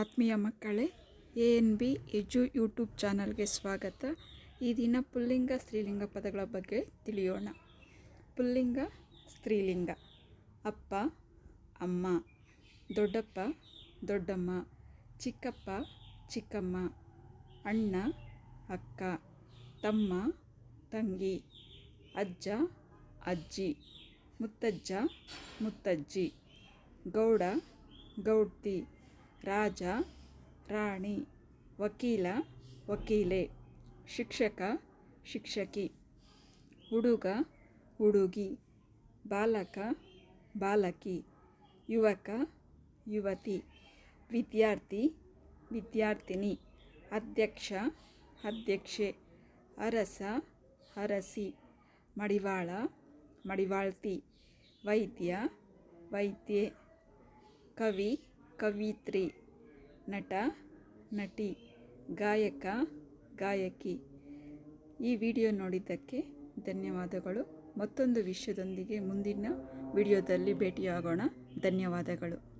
ಆತ್ಮೀಯ ಮಕ್ಕಳೇ, A N B edu YouTube ಚಾನಲ್ಗೆ ಸ್ವಾಗತ. ಈ ದಿನ ಪುಲ್ಲಿಂಗ ಸ್ತ್ರೀಲಿಂಗ ಪದಗಳ ಬಗ್ಗೆ ತಿಳಿಯೋಣ. ಪುಲ್ಲಿಂಗ, ಸ್ತ್ರೀಲಿಂಗ. ಅಪ್ಪ, ಅಮ್ಮ. ದೊಡ್ಡಪ್ಪ, ದೊಡ್ಡಮ್ಮ. ಚಿಕ್ಕಪ್ಪ, ಚಿಕ್ಕಮ್ಮ. ಅಣ್ಣ, ಅಕ್ಕ. ತಮ್ಮ, ತಂಗಿ. ಅಜ್ಜ, ಅಜ್ಜಿ. ಮುತ್ತಜ್ಜ, ಮುತ್ತಜ್ಜಿ. ಗೌಡ, ಗೌಡ್ತಿ. ರಾಜ, ರಾಣಿ, ವಕೀಲ, ವಕೀಲೆ, ಶಿಕ್ಷಕ, ಶಿಕ್ಷಕಿ, ಹುಡುಗ, ಹುಡುಗಿ, ಬಾಲಕ, ಬಾಲಕಿ, ಯುವಕ, ಯುವತಿ, ವಿದ್ಯಾರ್ಥಿ, ವಿದ್ಯಾರ್ಥಿನಿ, ಅಧ್ಯಕ್ಷ, ಅಧ್ಯಕ್ಷೆ, ಅರಸ, ಅರಸಿ, ಮಡಿವಾಳ, ಮಡಿವಾಳ್ತಿ, ವೈದ್ಯ, ವೈದ್ಯೆ, ಕವಿ ಕವಿತ್ರಿ ನಟ, ನಟಿ, ಗಾಯಕ, ಗಾಯಕಿ. ಈ ವಿಡಿಯೋ ನೋಡಿದ್ದಕ್ಕೆ ಧನ್ಯವಾದಗಳು. ಮತ್ತೊಂದು ವಿಷಯದೊಂದಿಗೆ ಮುಂದಿನ ವಿಡಿಯೋದಲ್ಲಿ ಭೇಟಿಯಾಗೋಣ. ಧನ್ಯವಾದಗಳು.